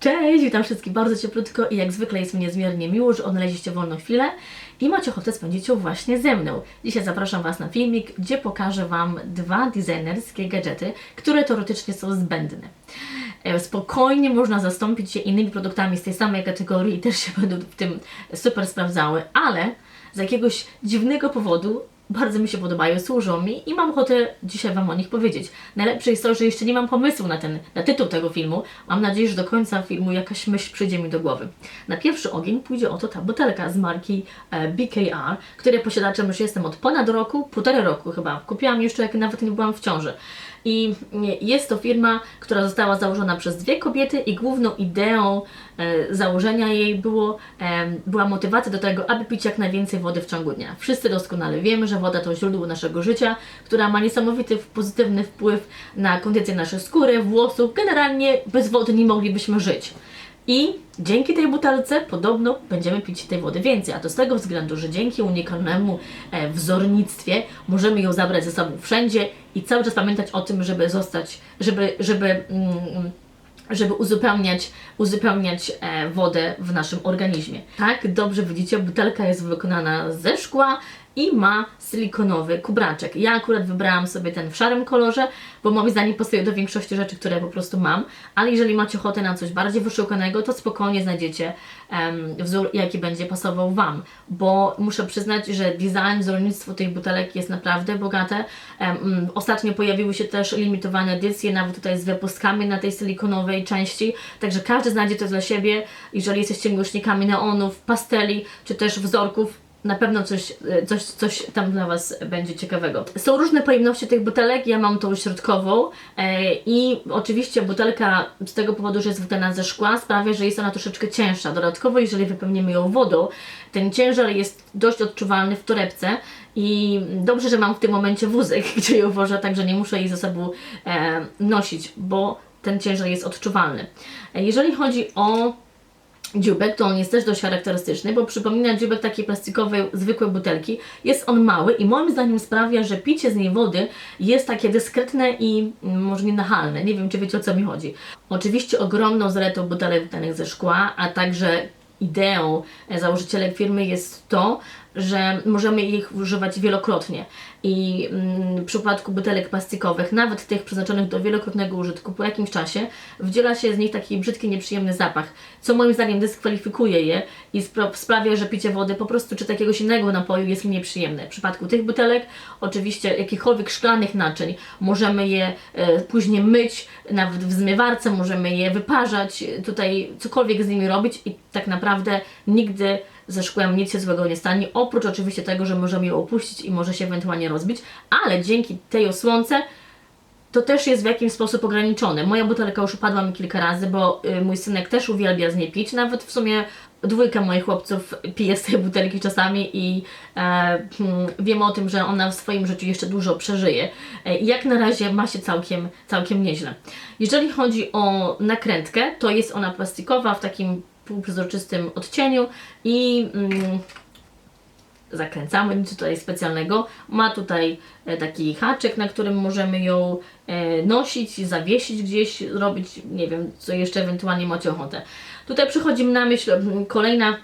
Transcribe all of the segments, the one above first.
Cześć, witam wszystkich bardzo cieplutko i jak zwykle jest mi niezmiernie miło, że odnaleźliście wolną chwilę i macie ochotę spędzić ją właśnie ze mną. Dzisiaj zapraszam Was na filmik, gdzie pokażę Wam dwa designerskie gadżety, które teoretycznie są zbędne. E, Spokojnie można zastąpić je innymi produktami z tej samej kategorii i też się będą w tym super sprawdzały, ale z jakiegoś dziwnego powodu bardzo mi się podobają, służą mi i mam ochotę dzisiaj Wam o nich powiedzieć. Najlepsze jest to, że jeszcze nie mam pomysłu na ten, na tytuł tego filmu. Mam nadzieję, że do końca filmu jakaś myśl przyjdzie mi do głowy. Na pierwszy ogień pójdzie oto ta butelka z marki e, BKR, której posiadaczem już jestem od ponad roku, półtorej roku chyba. Kupiłam jeszcze jak nawet nie byłam w ciąży. I jest to firma, która została założona przez dwie kobiety i główną ideą e, założenia jej było, e, była motywacja do tego, aby pić jak najwięcej wody w ciągu dnia. Wszyscy doskonale wiemy, że woda to źródło naszego życia, która ma niesamowity pozytywny wpływ na kondycję naszej skóry, włosów. Generalnie bez wody nie moglibyśmy żyć. I dzięki tej butelce podobno będziemy pić tej wody więcej, a to z tego względu, że dzięki unikalnemu e, wzornictwie możemy ją zabrać ze sobą wszędzie i cały czas pamiętać o tym, żeby zostać, żeby, żeby, mm, żeby uzupełniać, uzupełniać e, wodę w naszym organizmie. Tak, dobrze widzicie, butelka jest wykonana ze szkła i ma silikonowy kubraczek. Ja akurat wybrałam sobie ten w szarym kolorze, bo moim zdaniem pasuje do większości rzeczy, które po prostu mam, ale jeżeli macie ochotę na coś bardziej wyszukanego, to spokojnie znajdziecie em, wzór, jaki będzie pasował Wam, bo muszę przyznać, że design, wzornictwo tych butelek jest naprawdę bogate. Mm, ostatnio pojawiły się też limitowane edycje, nawet tutaj z wypustkami na tej silikonowej części, także każdy znajdzie to dla siebie, jeżeli jesteście miłośnikami neonów, pasteli, czy też wzorków, na pewno coś, e, coś, coś tam dla Was będzie ciekawego. Są różne pojemności tych butelek, ja mam tą środkową e, i oczywiście butelka z tego powodu, że jest wykonana ze szkła sprawia, że jest ona troszeczkę cięższa. Dodatkowo, jeżeli wypełnimy ją wodą, ten ciężar jest dość odczuwalny w torebce i dobrze, że mam w tym momencie wózek, gdzie ją wożę, także nie muszę jej ze sobą e, nosić, bo ten ciężar jest odczuwalny. Jeżeli chodzi o dziubek, to on jest też dość charakterystyczny, bo przypomina dziubek takiej plastikowej, zwykłej butelki. Jest on mały i moim zdaniem sprawia, że picie z niej wody jest takie dyskretne i mm, może nie nachalne. Nie wiem, czy wiecie o co mi chodzi. Oczywiście ogromną zaletą butelek wydanych ze szkła, a także ideą e, założycielek firmy jest to, że możemy ich używać wielokrotnie. I mm, w przypadku butelek plastikowych, nawet tych przeznaczonych do wielokrotnego użytku, po jakimś czasie wdziela się z nich taki brzydki, nieprzyjemny zapach, co moim zdaniem dyskwalifikuje je i spra- sprawia, że picie wody po prostu czy takiegoś innego napoju jest mi nieprzyjemne. W przypadku tych butelek, oczywiście jakichkolwiek szklanych naczyń, możemy je e, później myć, nawet w zmywarce, możemy je wyparzać, tutaj cokolwiek z nimi robić i tak naprawdę nigdy ze szkłem nic się złego nie stanie, oprócz oczywiście tego, że możemy ją opuścić i może się ewentualnie rozbić, ale dzięki tej osłonce to też jest w jakiś sposób ograniczone. Moja butelka już upadła mi kilka razy, bo y, mój synek też uwielbia z niej pić, nawet w sumie dwójka moich chłopców pije z tej butelki czasami i e, hmm, wiem o tym, że ona w swoim życiu jeszcze dużo przeżyje. E, jak na razie ma się całkiem, całkiem nieźle. Jeżeli chodzi o nakrętkę, to jest ona plastikowa w takim półprzezroczystym odcieniu i mm, zakręcamy, nic tutaj specjalnego. Ma tutaj e, taki haczyk, na którym możemy ją e, nosić, zawiesić gdzieś, robić, nie wiem, co jeszcze ewentualnie macie ochotę. Tutaj przychodzi mi na myśl kolejna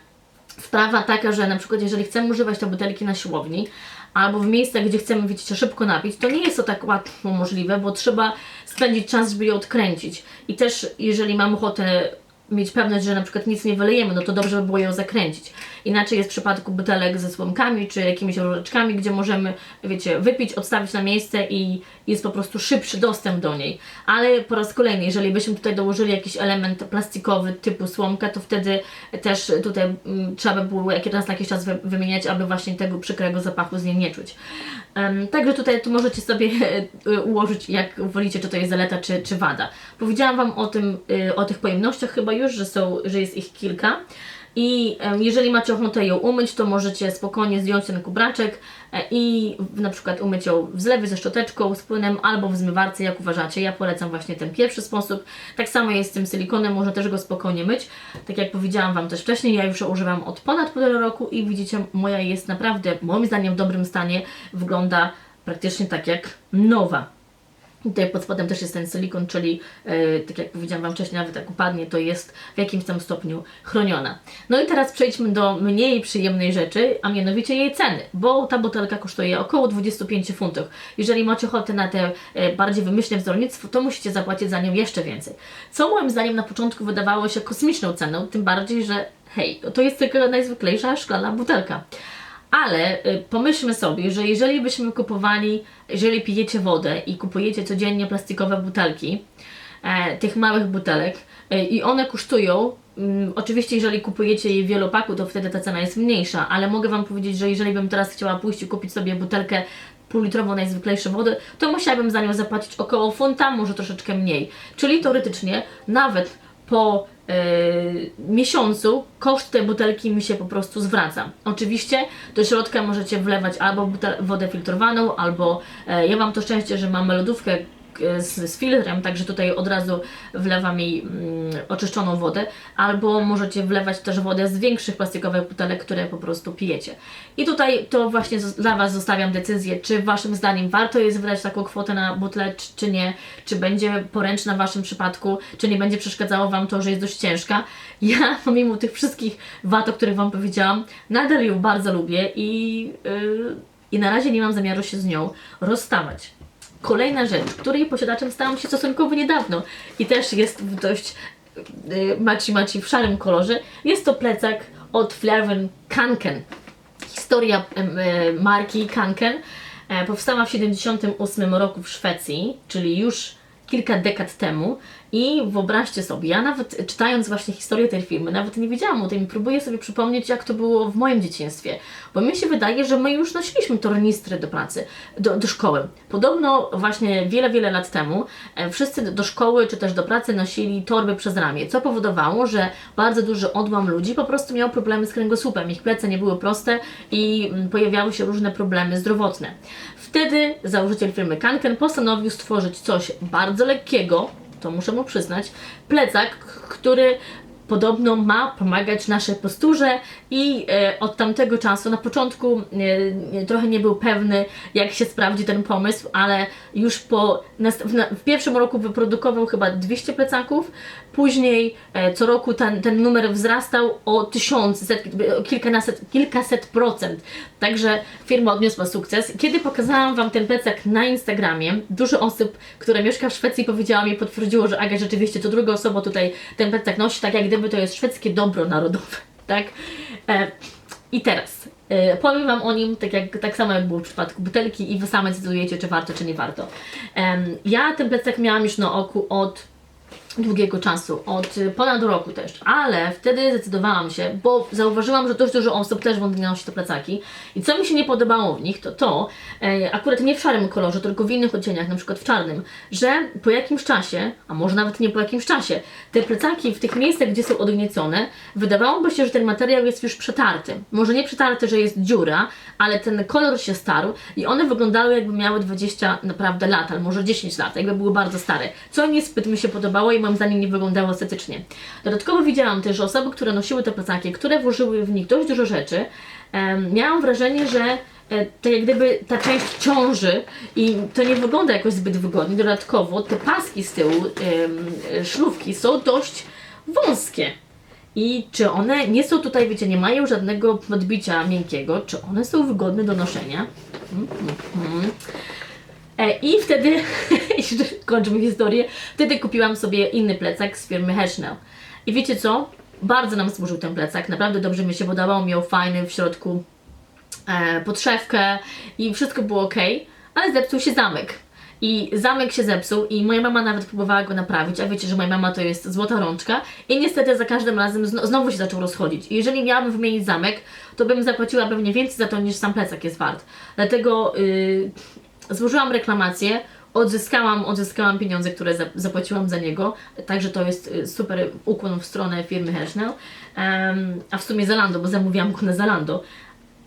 sprawa taka, że na przykład jeżeli chcemy używać te butelki na siłowni, albo w miejscach, gdzie chcemy, wiecie, szybko napić, to nie jest to tak łatwo możliwe, bo trzeba spędzić czas, żeby je odkręcić. I też jeżeli mam ochotę mieć pewność, że na przykład nic nie wylejemy, no to dobrze by było ją zakręcić. Inaczej jest w przypadku butelek ze słomkami czy jakimiś łyżeczkami, gdzie możemy, wiecie, wypić, odstawić na miejsce i jest po prostu szybszy dostęp do niej. Ale po raz kolejny, jeżeli byśmy tutaj dołożyli jakiś element plastikowy typu słomka, to wtedy też tutaj mm, trzeba by było jak raz na jakiś czas wy, wymieniać, aby właśnie tego przykrego zapachu z niej nie czuć. Także tutaj tu możecie sobie e, ułożyć jak wolicie, czy to jest zaleta, czy, czy wada. Powiedziałam Wam o tym, y, o tych pojemnościach chyba już, że, są, że jest ich kilka. I jeżeli macie ochotę ją umyć, to możecie spokojnie zdjąć ten kubraczek e, i na przykład umyć ją w zlewie ze szczoteczką, z płynem albo w zmywarce, jak uważacie. Ja polecam właśnie ten pierwszy sposób. Tak samo jest z tym silikonem, można też go spokojnie myć. Tak jak powiedziałam Wam też wcześniej, ja już ją używam od ponad półtora roku i widzicie, moja jest naprawdę, moim zdaniem, w dobrym stanie. Wygląda praktycznie tak jak nowa. Tutaj pod spodem też jest ten silikon, czyli e, tak jak powiedziałam Wam wcześniej, nawet jak upadnie, to jest w jakimś tam stopniu chroniona. No i teraz przejdźmy do mniej przyjemnej rzeczy, a mianowicie jej ceny, bo ta butelka kosztuje około 25 funtów. Jeżeli macie ochotę na te e, bardziej wymyślne wzornictwo, to musicie zapłacić za nią jeszcze więcej. Co moim zdaniem na początku wydawało się kosmiczną ceną, tym bardziej, że hej, to jest tylko najzwyklejsza szklana butelka. Ale y, pomyślmy sobie, że jeżeli byśmy kupowali, jeżeli pijecie wodę i kupujecie codziennie plastikowe butelki, e, tych małych butelek e, i one kosztują, mm, oczywiście jeżeli kupujecie je w wielopaku, to wtedy ta cena jest mniejsza, ale mogę Wam powiedzieć, że jeżeli bym teraz chciała pójść i kupić sobie butelkę półlitrową najzwyklejszej wody, to musiałabym za nią zapłacić około funta, może troszeczkę mniej. Czyli teoretycznie nawet po miesiącu koszt tej butelki mi się po prostu zwraca. Oczywiście do środka możecie wlewać albo wodę filtrowaną, albo e, ja mam to szczęście, że mam lodówkę z, z filtrem, także tutaj od razu wlewam jej mm, oczyszczoną wodę, albo możecie wlewać też wodę z większych plastikowych butelek, które po prostu pijecie. I tutaj to właśnie dla Was zostawiam decyzję, czy Waszym zdaniem warto jest wydać taką kwotę na butlę, czy, czy nie, czy będzie poręczna w Waszym przypadku, czy nie będzie przeszkadzało Wam to, że jest dość ciężka. Ja, pomimo tych wszystkich wad, o których Wam powiedziałam, nadal ją bardzo lubię i, yy, i na razie nie mam zamiaru się z nią rozstawać. Kolejna rzecz, której posiadaczem stałam się stosunkowo niedawno. I też jest w dość yy, maci maci w szarym kolorze, jest to plecak od Flerven Kanken. Historia marki Kanken. E, powstała w 78 roku w Szwecji, czyli już kilka dekad temu i wyobraźcie sobie, ja nawet czytając właśnie historię tej firmy, nawet nie wiedziałam o tym próbuję sobie przypomnieć, jak to było w moim dzieciństwie, bo mi się wydaje, że my już nosiliśmy tornistry do pracy, do, do szkoły. Podobno właśnie wiele, wiele lat temu e, wszyscy do szkoły czy też do pracy nosili torby przez ramię, co powodowało, że bardzo duży odłam ludzi po prostu miał problemy z kręgosłupem, ich plece nie były proste i mm, pojawiały się różne problemy zdrowotne. Wtedy założyciel firmy Kanken postanowił stworzyć coś bardzo lekkiego, to muszę mu przyznać, plecak, który podobno ma pomagać naszej posturze i e, od tamtego czasu, na początku e, trochę nie był pewny, jak się sprawdzi ten pomysł, ale już po, w, na, w pierwszym roku wyprodukował chyba 200 plecaków, później e, co roku ten, ten numer wzrastał o tysiące, set, kilkanaset, kilkaset procent, także firma odniosła sukces. Kiedy pokazałam Wam ten plecak na Instagramie, dużo osób, które mieszka w Szwecji powiedziała mi, potwierdziło, że Aga rzeczywiście to druga osoba tutaj ten plecak nosi, tak jak gdyby to jest szwedzkie dobro narodowe, tak? E, I teraz e, powiem Wam o nim tak, jak, tak samo jak było w przypadku butelki i Wy same decydujecie, czy warto, czy nie warto. Ja ten plecak miałam już na oku od długiego czasu, od y, ponad roku też, ale wtedy zdecydowałam się, bo zauważyłam, że dość dużo osób też wątpliwie nosi te plecaki. I co mi się nie podobało w nich, to to, e, akurat nie w szarym kolorze, tylko w innych odcieniach, na przykład w czarnym, że po jakimś czasie, a może nawet nie po jakimś czasie, te plecaki w tych miejscach, gdzie są odgniecone, wydawałoby się, że ten materiał jest już przetarty. Może nie przetarty, że jest dziura, ale ten kolor się starł i one wyglądały jakby miały 20 naprawdę lat, albo może 10 lat, jakby były bardzo stare, co niezbyt mi się podobało i moim zdaniem nie wyglądało estetycznie. Dodatkowo widziałam też, że osoby, które nosiły te plecaki, które włożyły w nich dość dużo rzeczy, miałam wrażenie, że e, to jak gdyby ta część ciąży i to nie wygląda jakoś zbyt wygodnie. Dodatkowo te paski z tyłu, em, szlówki są dość wąskie. I czy one nie są tutaj, wiecie, nie mają żadnego podbicia miękkiego, czy one są wygodne do noszenia? Mm, mm, mm. E, I wtedy, jeszcze kończymy historię, wtedy kupiłam sobie inny plecak z firmy Herschel. I wiecie co? Bardzo nam służył ten plecak, naprawdę dobrze mi się podobał, miał fajny w środku e, podszewkę i wszystko było ok, ale zepsuł się zamek. I zamek się zepsuł i moja mama nawet próbowała go naprawić, a wiecie, że moja mama to jest złota rączka i niestety za każdym razem zno, znowu się zaczął rozchodzić. I jeżeli miałabym wymienić zamek, to bym zapłaciła pewnie więcej za to niż sam plecak jest wart. Dlatego yy, złożyłam reklamację, odzyskałam, odzyskałam pieniądze, które za, zapłaciłam za niego, także to jest y, super ukłon w stronę firmy Herschel, Em, a w sumie Zalando, bo zamówiłam go na Zalando.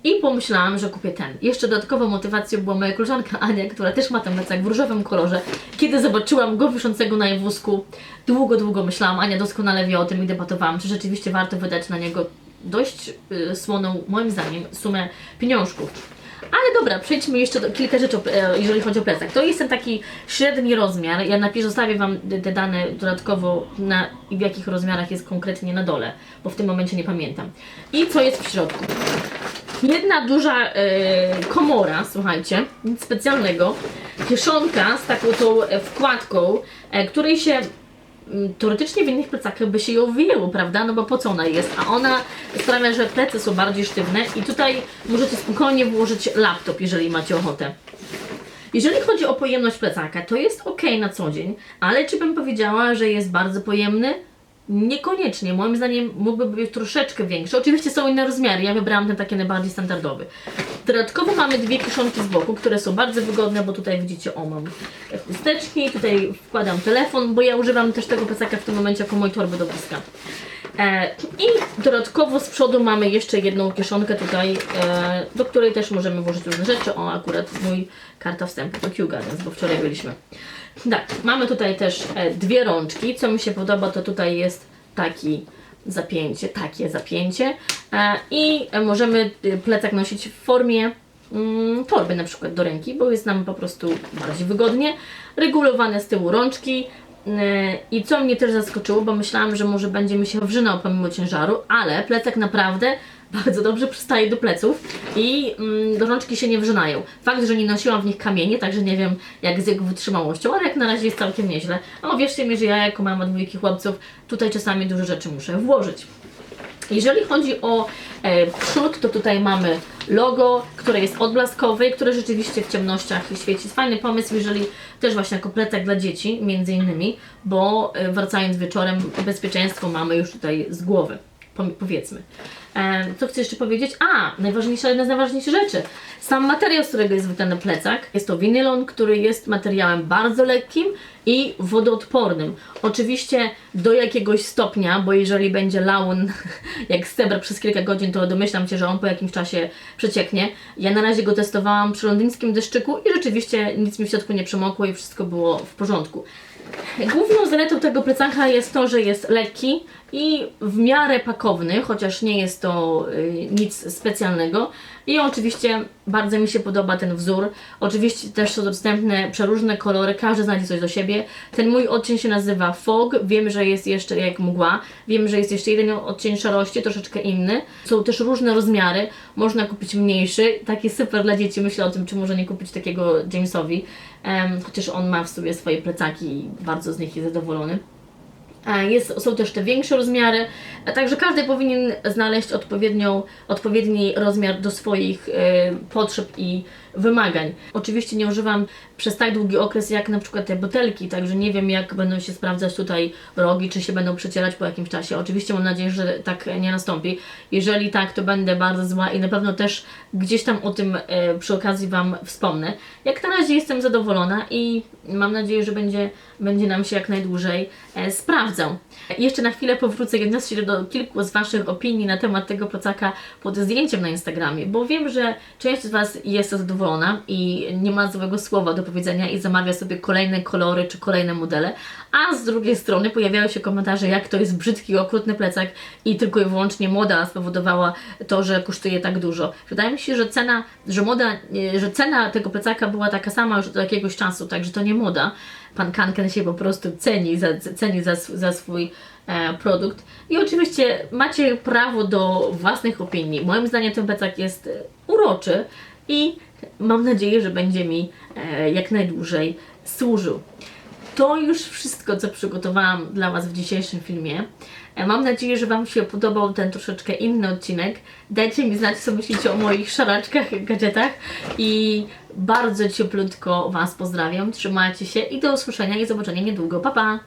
I pomyślałam, że kupię ten. Jeszcze dodatkową motywacją była moja koleżanka Ania, która też ma ten plecak w różowym kolorze. Kiedy zobaczyłam go wiszącego na jej wózku, długo, długo myślałam, Ania doskonale wie o tym i debatowałam, czy rzeczywiście warto wydać na niego dość y, słoną, moim zdaniem, sumę pieniążków. Ale dobra, przejdźmy jeszcze do kilka rzeczy, e, jeżeli chodzi o plecak. To jest ten taki średni rozmiar. Ja napiszę, zostawię Wam te dane dodatkowo na w jakich rozmiarach jest konkretnie na dole, bo w tym momencie nie pamiętam. I co jest w środku? Jedna duża e, komora, słuchajcie, nic specjalnego, kieszonka z taką tą e, wkładką, której się teoretycznie w innych plecakach by się ją wyjęło, prawda? No bo po co ona jest? A ona sprawia, że plecy są bardziej sztywne i tutaj możecie spokojnie włożyć laptop, jeżeli macie ochotę. Jeżeli chodzi o pojemność plecaka, to jest ok na co dzień, ale czy bym powiedziała, że jest bardzo pojemny? Niekoniecznie. Moim zdaniem mógłby być troszeczkę większy. Oczywiście są inne rozmiary, ja wybrałam ten taki najbardziej standardowy. Dodatkowo mamy dwie kieszonki z boku, które są bardzo wygodne, bo tutaj widzicie, o mam chusteczki, tutaj wkładam telefon, bo ja używam też tego plecaka w tym momencie jako mojej torby do bliska. E, I dodatkowo z przodu mamy jeszcze jedną kieszonkę tutaj, e, do której też możemy włożyć różne rzeczy. O, akurat mój karta wstępu do Kew Gardens, bo wczoraj byliśmy. Tak, mamy tutaj też e, dwie rączki. Co mi się podoba, to tutaj jest taki zapięcie, takie zapięcie e, i e, możemy y, plecak nosić w formie mm, torby na przykład do ręki, bo jest nam po prostu bardziej wygodnie. Regulowane z tyłu rączki, E, I co mnie też zaskoczyło, bo myślałam, że może będzie mi się wrzynał pomimo ciężaru, ale plecak naprawdę bardzo dobrze przystaje do pleców i mm, się nie wrzynają. Fakt, że nie nosiłam w nich kamieni, także nie wiem jak z jego wytrzymałością, ale jak na razie jest całkiem nieźle. A wierzcie mi, że ja jako mama dwójki chłopców tutaj czasami dużo rzeczy muszę włożyć. Jeżeli chodzi o e, przód, to tutaj mamy logo, które jest odblaskowe i które rzeczywiście w ciemnościach świeci. Fajny pomysł, jeżeli też właśnie jako plecak dla dzieci, między innymi, bo e, wracając wieczorem, bezpieczeństwo mamy już tutaj z głowy, powiedzmy. Co chcę jeszcze powiedzieć? A, najważniejsza, jedna z najważniejszych rzeczy. Sam materiał, z którego jest wykonany plecak, jest to winylon, który jest materiałem bardzo lekkim i wodoodpornym. Oczywiście do jakiegoś stopnia, bo jeżeli będzie laun jak stebra przez kilka godzin, to domyślam się, że on po jakimś czasie przecieknie. Ja na razie go testowałam przy londyńskim deszczyku i rzeczywiście nic mi w środku nie przemokło i wszystko było w porządku. Główną zaletą tego plecaka jest to, że jest lekki i w miarę pakowny, chociaż nie jest to y, nic specjalnego. I oczywiście bardzo mi się podoba ten wzór. Oczywiście też są dostępne przeróżne kolory, każdy znajdzie coś do siebie. Ten mój odcień się nazywa Fog. Wiem, że jest jeszcze jak mgła. Wiem, że jest jeszcze jeden odcień szarości, troszeczkę inny. Są też różne rozmiary. Można kupić mniejszy, taki super dla dzieci. Myślę o tym, czy może nie kupić takiego Jamesowi. Em, chociaż on ma w sobie swoje plecaki i bardzo z nich jest zadowolony. A Jest, są też te większe rozmiary, a także każdy powinien znaleźć odpowiednią, odpowiedni rozmiar do swoich e, potrzeb i wymagań. Oczywiście nie używam przez tak długi okres jak na przykład te butelki, także nie wiem jak będą się sprawdzać tutaj rogi, czy się będą przecierać po jakimś czasie. Oczywiście mam nadzieję, że tak nie nastąpi. Jeżeli tak, to będę bardzo zła i na pewno też gdzieś tam o tym e, przy okazji Wam wspomnę. Jak na razie jestem zadowolona i mam nadzieję, że będzie, będzie nam się jak najdłużej e, sprawdzał. Jeszcze na chwilę powrócę się do kilku z Waszych opinii na temat tego plecaka pod zdjęciem na Instagramie, bo wiem, że część z Was jest zadowolona i nie ma złego słowa do powiedzenia i zamawia sobie kolejne kolory czy kolejne modele, a z drugiej strony pojawiają się komentarze, jak to jest brzydki, okrutny plecak i tylko i wyłącznie moda spowodowała to, że kosztuje tak dużo. Wydaje mi się, że cena, że moda, e, że cena tego plecaka była taka sama już od jakiegoś czasu, także to nie moda. Pan Kanken się po prostu ceni za, ceni za, za swój e, produkt. I oczywiście macie prawo do własnych opinii. Moim zdaniem ten plecak jest e, uroczy i mam nadzieję, że będzie mi e, jak najdłużej służył. To już wszystko, co przygotowałam dla Was w dzisiejszym filmie. E, Mam nadzieję, że Wam się podobał ten troszeczkę inny odcinek. Dajcie mi znać, co myślicie o moich szaraczkach, gadżetach i bardzo cieplutko Was pozdrawiam. Trzymajcie się i do usłyszenia i zobaczenia niedługo. Pa, pa!